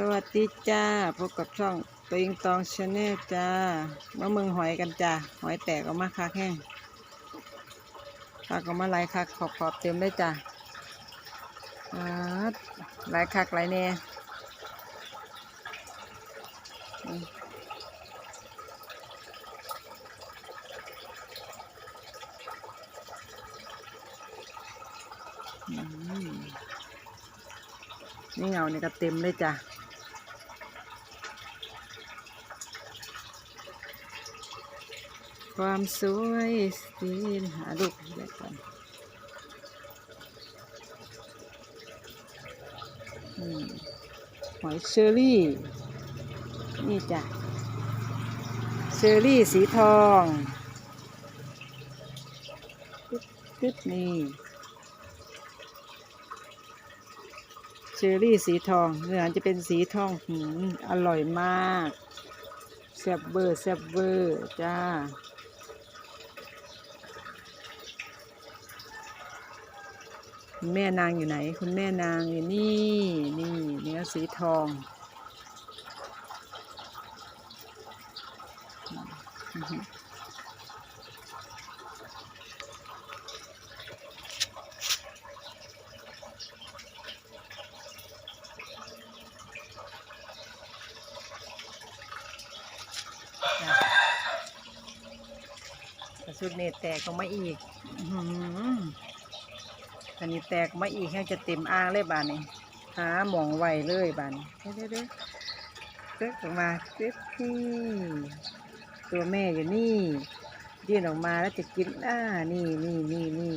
สวัสดีจ้า พบกับช่องตัวอิงตองชาแนลจ้ามาเมืองหอยกันจ้า หอยแตกออกมาคักแห้งคักออกมาหลายคักขอบขอบเต็มเลยจ้าหลายคักหลายแน่อืมอืมนี่เงาเนี่ยก็เต็มเลยจ้ะ ความสวยสีหาลูกเล็กก่อนหอยเชอรี่ นี่จ้ะ เชอรี่สีทองตึ๊ดตึ๊ดนี่ เชอรี่สีทองเนื้อจะเป็นสีทองหืมอร่อยมากแซ่บเบอร์แซ่บเบอร์จ้า คุณแม่นางอยู่ไหน คุณแม่นางอยู่นี่นี่เนื้อสีทองสุดเนตแตกออกมาอีก อื อันนี้แตกมาอีกให้จะเต็มอ่างเลยบานนี้หาหมองไว้เลยบานเด้อเด้อเด้อออกมาเด้อนี่ตัวแม่อยู่นี่ยื่นออกมาแล้วจะกินอ่านี่นี่นี่นี่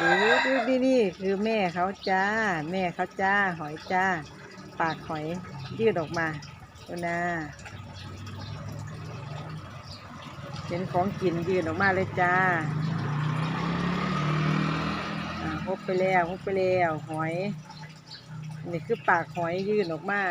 ดูดูนี่นี่คือแม่เขาจ้า แม่เขาจ้า หอยจ้า ปากหอยยื่นออกมาดูนะเป็นของกินยื่นออกมาเลยจ้า กไปแล้วฮบไปแล้วหอย นี่คือปากหอยยื่นออกมา